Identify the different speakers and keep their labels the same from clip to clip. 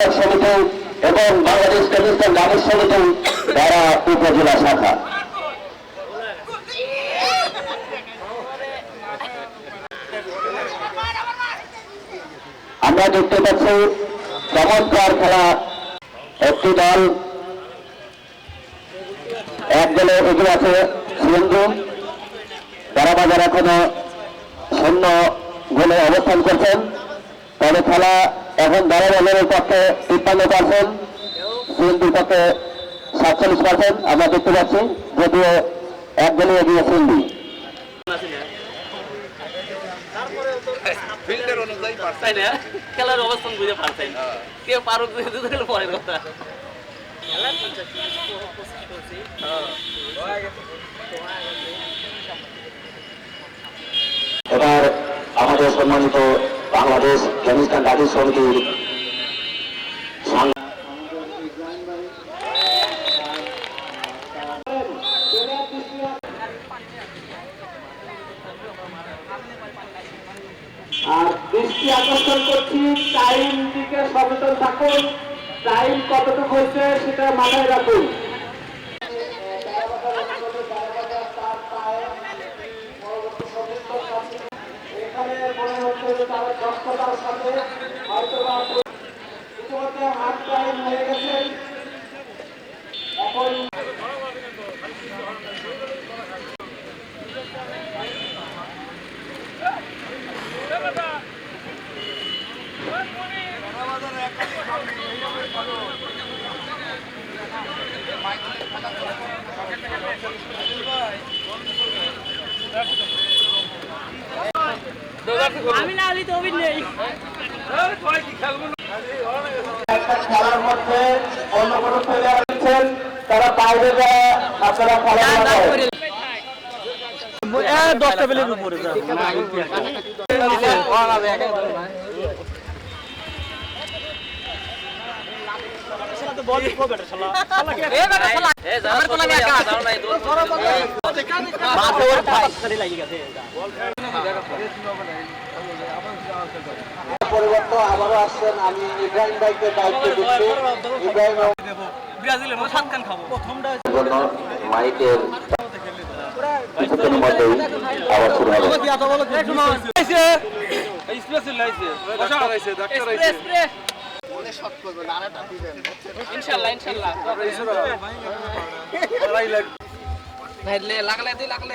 Speaker 1: সমিতি এবং বাংলাদেশ টেলিস্টান গ্রামের সমিতি তারা উপজেলা শাখা। আমরা দেখতে পাচ্ছি চমৎকার খেলা। একটি দল, এক দলে এগিয়ে আছে সিএনজি। তারা বাজার এখনও শূন্য গোলে অবস্থান করছেন। তবে খেলা এখন বারো বাজারের পক্ষে তিপ্পান্ন পার্সেন্ট সিএনজির পক্ষে সাতচল্লিশ পার্সেন্ট আমরা দেখতে পাচ্ছি যদিও এক দলে এগিয়ে সিএনজি
Speaker 2: ফিল্ডের অনুযায়ী পারছে
Speaker 3: তাই না? খেলার অবস্থান বুঝে পারছেন। কেউ পারুক বুঝে দিতে গেলে পরের কথা।
Speaker 1: এবার আমাদের সম্মানিত বাংলাদেশ কেমিস্টান গাড়ি সমিতির
Speaker 4: আর দৃষ্টি আকর্ষণ করছি টাইম দিকে সচেতন থাকুন টাইম কতটুকু হয়েছে সেটা মাথায় রাখুন এখানে মনে হচ্ছে যে তারা দক্ষতার সাথে হয়তো বা ইতিমধ্যে হাফ টাইম হয়ে গেছে এখন
Speaker 3: আমি না আলি তো অভিন নেই
Speaker 4: একটা খেলার মধ্যে অন্য কোনো প্লেয়ার আছেন তারা বাইরে যায় আপনারা খেলা
Speaker 3: দশটা বেলের উপরে
Speaker 4: পরিবর্তন আবারও আসছেন। আমি ইব্রাহিম ভাইকে দায়িত্ব দিচ্ছি। ইব্রাহিম
Speaker 1: মাইকের কিছুক্ষণের মধ্যেই আবার শুরু হবে।
Speaker 3: ইনশাল্লাহ ইনশাল্লাহ। লাগলে তুই লাগলে।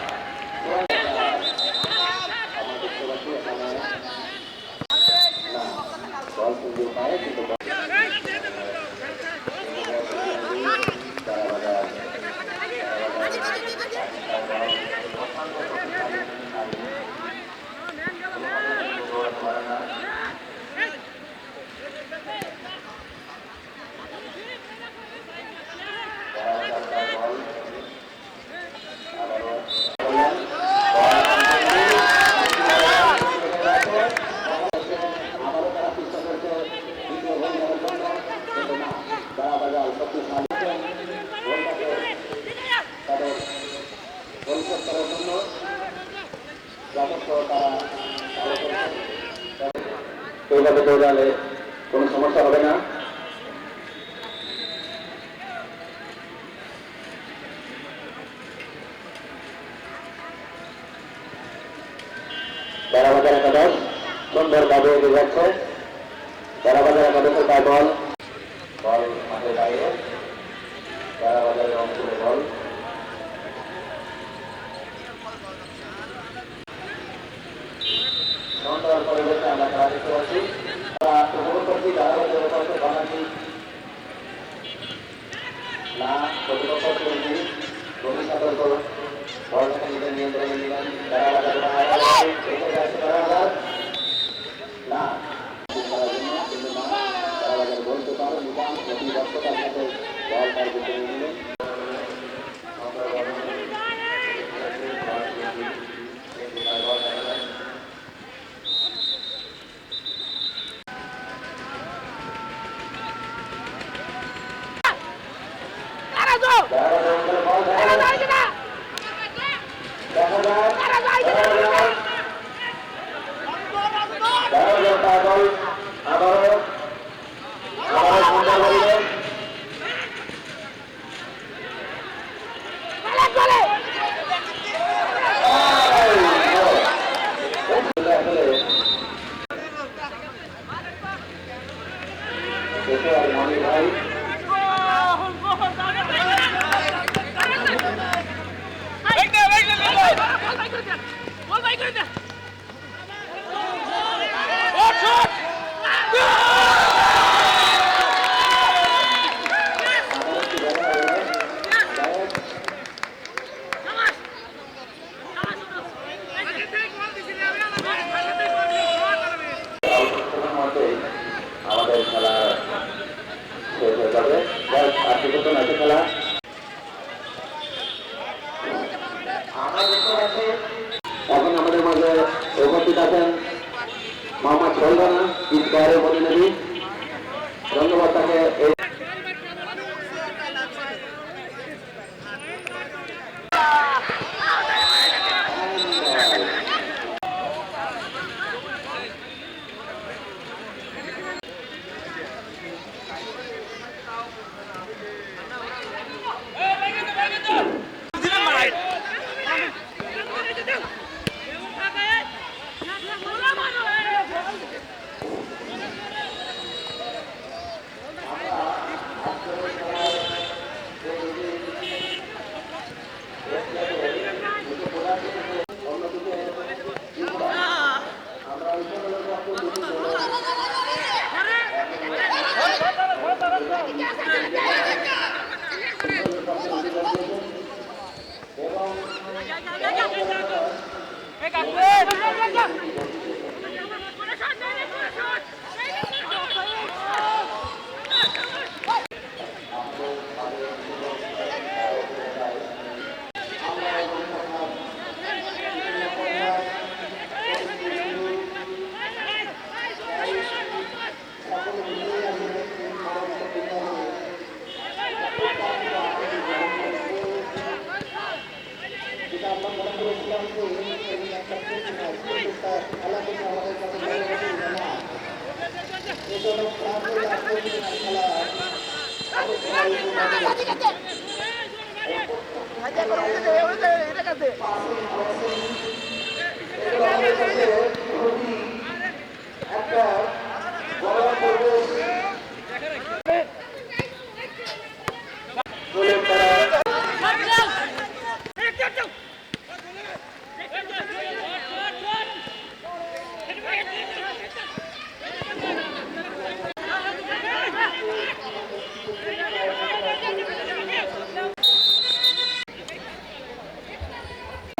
Speaker 1: দৌড়ালে কোনো সমস্যা হবে না। একাদশের পায় বল আমরা উপভোগ করছি বেড়াবাজারের পক্ষে বাঙালি না প্রতিপক্ষ তৈরি গভীর সতর্ক বলটাকে নিজের নিয়ন্ত্রণে নিলেন বেড়াবাজার বেড়াবাজার এগিয়ে যাচ্ছে বেড়াবাজার না খেলার জন্য কিন্তু না বেড়াবাজার গোল কিপার নিজাম অতি দক্ষতার সাথে বল তার আবারও
Speaker 4: Amen. দেশে বল তো ই খায় না স্থির খায় না ওরা ইয়ে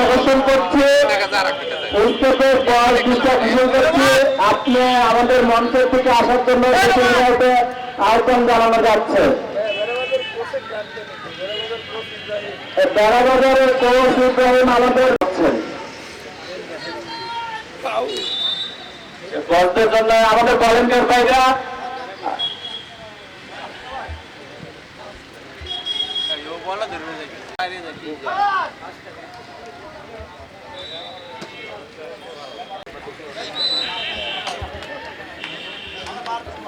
Speaker 1: আকর্ষণ করছে আপনি আমাদের মঞ্চের থেকে আসার জন্য আহ্বান জানানো যাচ্ছে আমাদের বলতে জন্য আমাদের ভলেন্টিয়ার ভাইরা
Speaker 4: বলা ধরবে দেখি বাইরে দেখি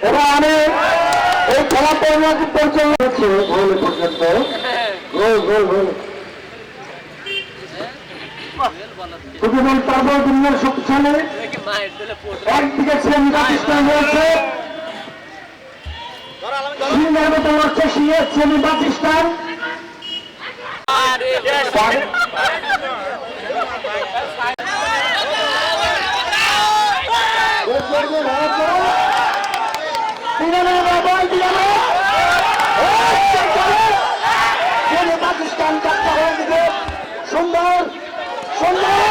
Speaker 1: এবং আমি এই খেলা পরিচালনা পরিচালনা করছি। গোল পর্যন্ত গোল গোল। গোল
Speaker 4: প্রতিমল তাজা দুনিয়ার শক্তিশালী একদিকে শ্রেণি পাকিস্তান রয়েছে পাকিস্তান চারটা হয়ে দিকে সুন্দর সুন্দর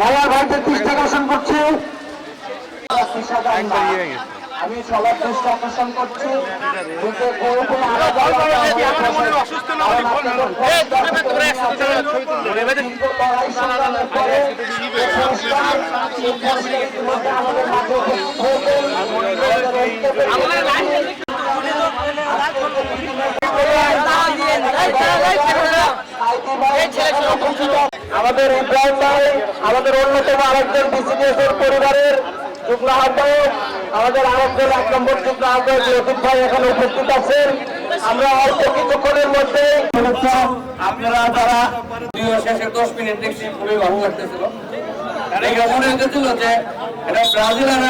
Speaker 4: খেলার ভাইদের দৃষ্টি আকর্ষণ করছি আমি সবার দৃষ্টি আকর্ষণ করছি আমাদের আমাদের ইব্রাহিম ভাই, আমাদের অন্যতম আরেকজন বিসিবিএস এর পরিবারের যুগ্ম আহ্বায়ক, আমাদের আরেকজন এক নম্বর যুগ্ম আহ্বায়ক ভাই এখানে উপস্থিত আছেন। আমরা অল্প কিছুক্ষণের মধ্যে আপনারা যারা
Speaker 5: যদিও শেষে দশ মিনিট দেখছি, খুবই ভালো লাগতেছিল। যে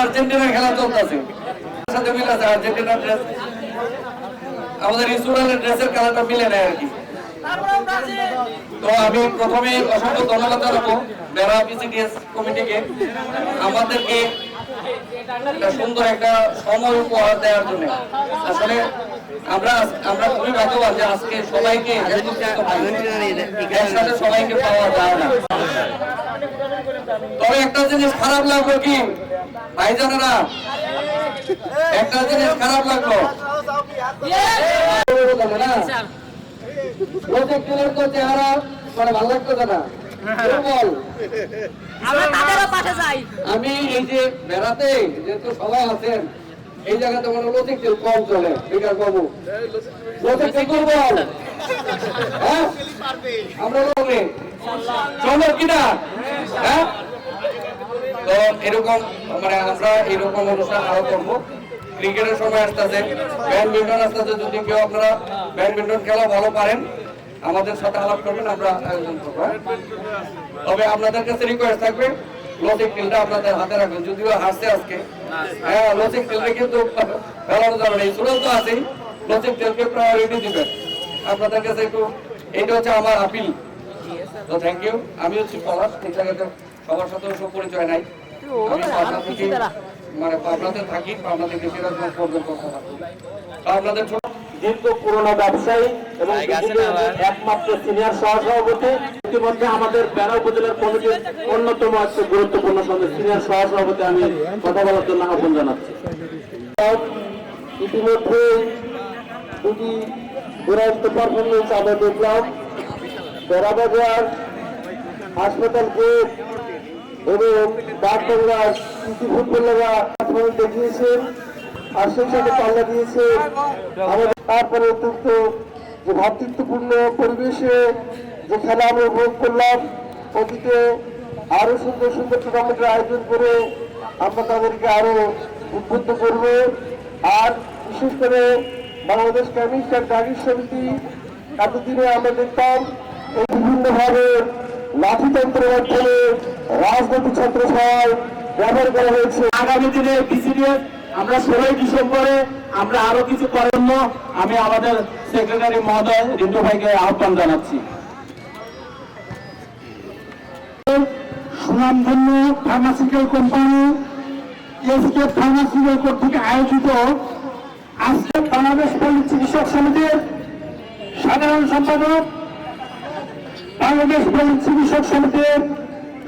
Speaker 5: আর্জেন্টিনার খেলা চলতেছে। ড্রেস আমাদের ইসরায়েলের ড্রেসের খেলাটা মিলে নেয় আর কি। তো আমি প্রথমে অসংখ্য ধন্যবাদ জানাব বেড়া বিসিডিএস কমিটিকে আমাদেরকে একটা সুন্দর একটা সময় উপহার দেওয়ার জন্য। আসলে আমরা আমরা খুবই ভাগ্যবান যে আজকে সবাইকে একসাথে সবাইকে পাওয়া যায় না। তবে একটা জিনিস খারাপ লাগল কি? ভাইজানেরা একটা জিনিস খারাপ লাগল। না প্রজেক্টের তো চেহারা মানে ভালো লাগতো না আমি এই যে বেড়াতে যেহেতু সবাই আছেন এই জায়গাতে মনে লজিক তেল কম চলে বিকাশ বাবু। লজিক তেল হ্যাঁ? আমরা লোকে চলো কিনা? হ্যাঁ? তো এরকম মানে আমরা এরকম অনুষ্ঠান আরও করব। ক্রিকেটের সময় আসতেছে ব্যাডমিন্টন আসতেছে যদি কেউ আপনারা ব্যাডমিন্টন খেলা ভালো পারেন আমাদের সাথে আলাপ করবেন আমরা আয়োজন করব? তবে আপনাদের কাছে রিকোয়েস্ট থাকবে আপনাদের হাতে রাখবেন। যদিও হাসছে আজকে। হ্যাঁ কিন্তু ফেলানো যাবে না এই সুরজ আছেই প্রায়োরিটি দিবেন। আপনাদের কাছে একটু এইটা হচ্ছে আমার আপিল তো থ্যাংক ইউ আমি হচ্ছি পলাশ ঠিক জায়গাতে সবার সাথে সব পরিচয় নাই আমি মানে পাবনাতে থাকি পাবনা থেকে। সিরাজগঞ্জ পর্যন্ত। আপনাদের
Speaker 4: দীর্ঘ পুরনো ব্যবসায়ী এবং একমাত্র সিনিয়র সহসভাপতি। ইতিমধ্যে আমাদের বেড়া উপজেলার কমিটির অন্যতম একটি গুরুত্বপূর্ণ সদস্য সিনিয়র সহসভাপতি আমি কথা বলার জন্য আহ্বান জানাচ্ছি। ইতিমধ্যে দুটি দুরান্ত পারফরমেন্স আমরা দেখলাম বেড়াবাজার হাসপাতাল গেট এবং ডাকবাংলার কৃষি আর সেই সাথে পাল্লা দিয়েছে। তারপরে অত্যন্ত যে ভ্রাতৃত্বপূর্ণ পরিবেশে যে খেলা আমরা উপভোগ করলাম, অতীতে আরও সুন্দর সুন্দর টুর্নামেন্টের আয়োজন করে আমরা তাদেরকে আরও উদ্বুদ্ধ করব। আর বিশেষ করে বাংলাদেশ অ্যান্ড ড্রাগিস সমিতি এতদিনে আমরা দেখতাম, এই বিভিন্নভাবে লাঠিতন্ত্রের মাধ্যমে রাজনৈতিক ছাত্র সভায় ব্যবহার করা হয়েছে। আগামী দিনে বিসিডিএস আমরা ষোলোই ডিসেম্বরে আমরা আরও কিছু করার জন্য আমি আমাদের সেক্রেটারি মহোদয় রিন্টু ভাইকে আহ্বান জানাচ্ছি। সুনামধন্য ফার্মাসিক্যাল কোম্পানি এসকে ফার্মাসিক্যাল কর্তৃক আয়োজিত আজকে বাংলাদেশ পল্লী চিকিৎসক সমিতির সাধারণ সম্পাদক বাংলাদেশ পল্লী চিকিৎসক সমিতির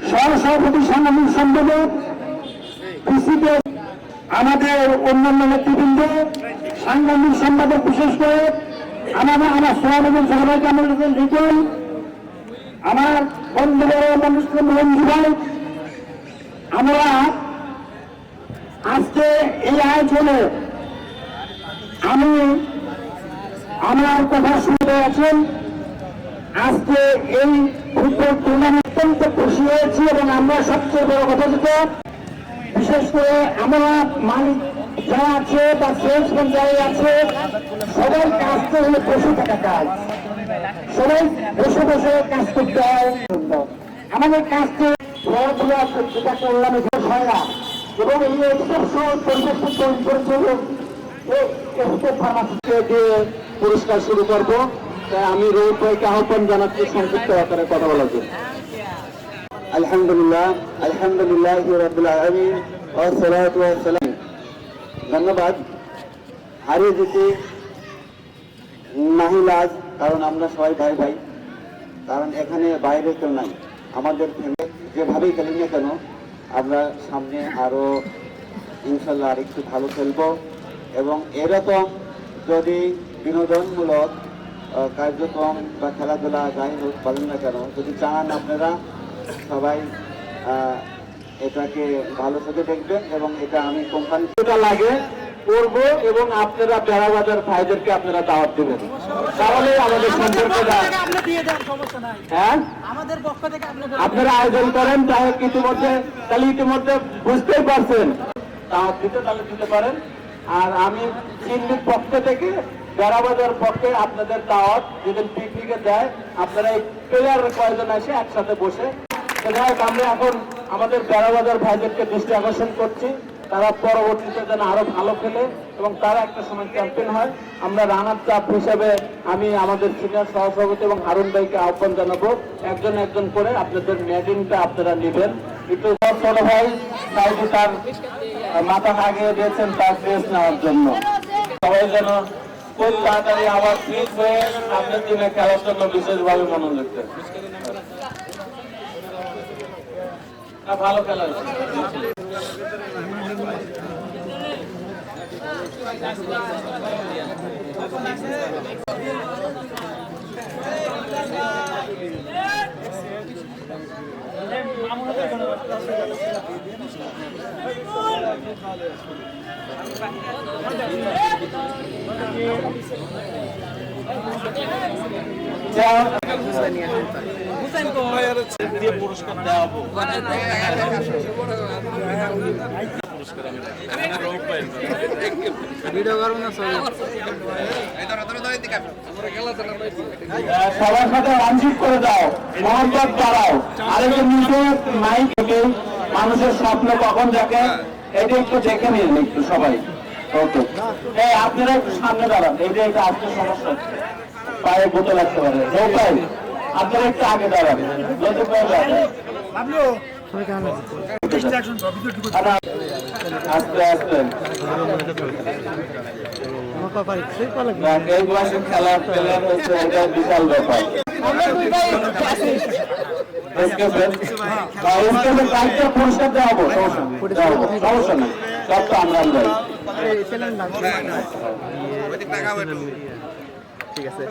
Speaker 4: সহসভাপতি সাংগঠনিক সম্পাদক পিসিতে আমাদের অন্যান্য নেতৃবৃন্দ, সাংগঠনিক সম্পাদক বিশেষ করে, আমার আমার সভাপতি সবাইকে আমার রিপন, আমার বন্ধু মঞ্জু ভাই আমরা আজকে এই আয়োজনে আমি, আমার কথা শুনতে আছেন আজকে এই ফুটবল টুর্নামেন্ট অত্যন্ত খুশি হয়েছি এবং আমরা সবচেয়ে বড় কথা যেটা বিশেষ করে আমরা মালিক যারা আছে বা সেলসম্যান যারা আছে সবার কাজটা হলো বসে থাকা কাজ সবাই বসে বসে কাজ করতে হয় আমাদের কাজকে বড়গুলো যেটা করলাম এখানে হয় না এবং এই এক্সেপশনাল পরিবেশটা তৈরি দিয়ে পুরস্কার শুরু করব আমি ভাইকে আহ্বান জানাচ্ছি আকারে কথা বলার জন্য। আলহামদুলিল্লাহ আলহামদুলিল্লাহ আলমিন ধন্যবাদ। হারিয়ে যেতে নাহি লাজ কারণ আমরা সবাই ভাই ভাই। কারণ এখানে বাইরে কেউ নাই। আমাদের যেভাবেই খেলি না কেন, আমরা সামনে আরও ইনশাল্লাহ আর একটু ভালো খেলব। এবং এরকম যদি বিনোদনমূলক কার্যক্রম বা খেলাধুলা যাই হোক বলেন না কেন যদি চান আপনারা সবাই এটাকে ভালো চোখে দেখবেন এবং এটা আমি কোম্পানি যেটা লাগে করব এবং আপনারা বেড়াবাজার ভাইদেরকে আপনারা দাওয়াত দেবেন। তাহলে আমাদের সম্পর্কটা হ্যাঁ?
Speaker 6: আমাদের পক্ষ থেকে
Speaker 4: আপনারা আয়োজন করেন তাহলে ইতিমধ্যে তাহলে ইতিমধ্যে বুঝতেই পারছেন। দাওয়াত দিতে তাহলে দিতে পারেন। আর আমি চিন্নির পক্ষ থেকে বেড়াবাজার পক্ষে আপনাদের দাওয়াত যেদিন পিকনিকে দেয় আপনারা এই প্লেয়ার কয়েকজন এসে একসাথে বসে। যাই আমরা এখন আমাদের বেড়াবাজার ভাইদেরকে দৃষ্টি আকর্ষণ করছি। তারা পরবর্তীতে যেন আরও ভালো খেলে এবং তারা একটা সময় চ্যাম্পিয়ন হয়। আমরা রানার চাপ হিসেবে আমি আমাদের সিনিয়র সহসভাপতি এবং হারুন ভাইকে আহ্বান জানাব। একজন একজন করে আপনাদের মেডিনটা আপনারা নেবেন। একটু ছোট ভাই সাইডে তার মাথা লাগিয়ে দিয়েছেন তার ড্রেস নেওয়ার জন্য। সবাই যেন খুব তাড়াতাড়ি আবার ফিট হয়ে আপনার দিনে খেলার জন্য বিশেষভাবে মনোযোগ দেন ভালো খেলা হয়েছে। পুরস্কার দেওয়া পুরস্কার আমি যা- আহ, সবার সাথে রানজিত করে দাও মোহাম্মদ দাঁড়াও আরেকজন নিচে মাইক থেকে মানুষের স্বপ্ন কখন দেখে এটা একটু দেখে নিন একটু সবাই। ওকে এই আপনারা একটু সামনে দাঁড়ান এইটা একটু আসতে সমস্যা। পায়ে বোতল লাগতে পারে। আপনারা একটু আগে দাঁড়ান। যদি পায়ে খেলা প্লেয়ার হচ্ছে এটা বিশাল ব্যাপার পুরস্কার দেওয়া হব সমস্যা নেই, সব তো আমরা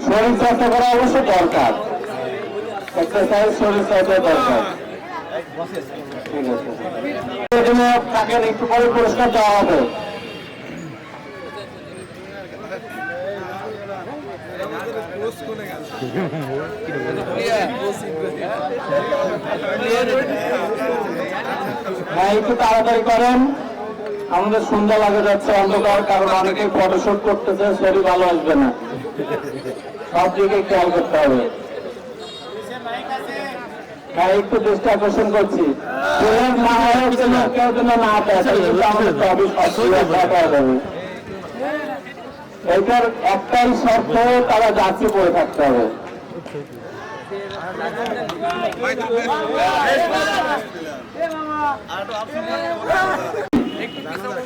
Speaker 4: শরীর চর্চা করা অবশ্য দরকার। এক্সারসাইজ শরীর চর্চা দরকার। একটু পরে দেওয়া হবে একটু তাড়াতাড়ি করেন। আমাদের সন্ধ্যা লাগে যাচ্ছে, অন্ধকার, কারণ অনেকে ফটোশুট করতেছে, শরীর ভালো আসবে না। সব দিকে খেয়াল করতে হবে। হ্যাঁ একটু দৃষ্টি আকর্ষণ করছি। না হওয়ার জন্য কেউ যেন না এটার একটাই শর্ত তারা যাত্রী পড়ে থাকতে হবে।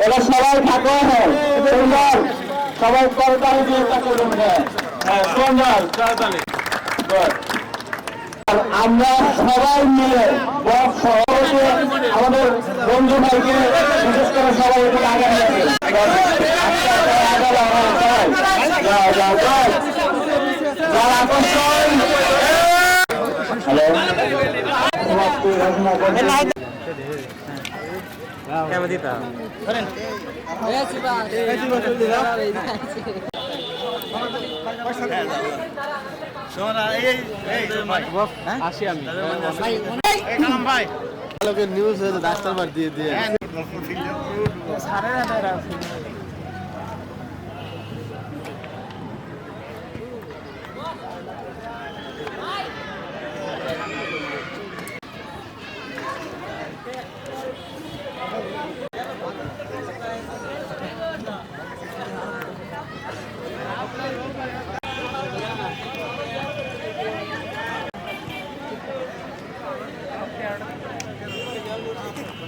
Speaker 4: এরা সবাই থাকো হ্যাঁ। সুন্দর। সবাই করতালি দিয়ে তাকে হ্যাঁ হ্যাঁ সুন্দর। Good. আমরা সবাই মিলে আমাদের বন্ধু ভাইকে বিশেষ করে সবাই একটু আগে হ্যালো
Speaker 2: নিউজ ডাক্তার দিয়ে দিয়ে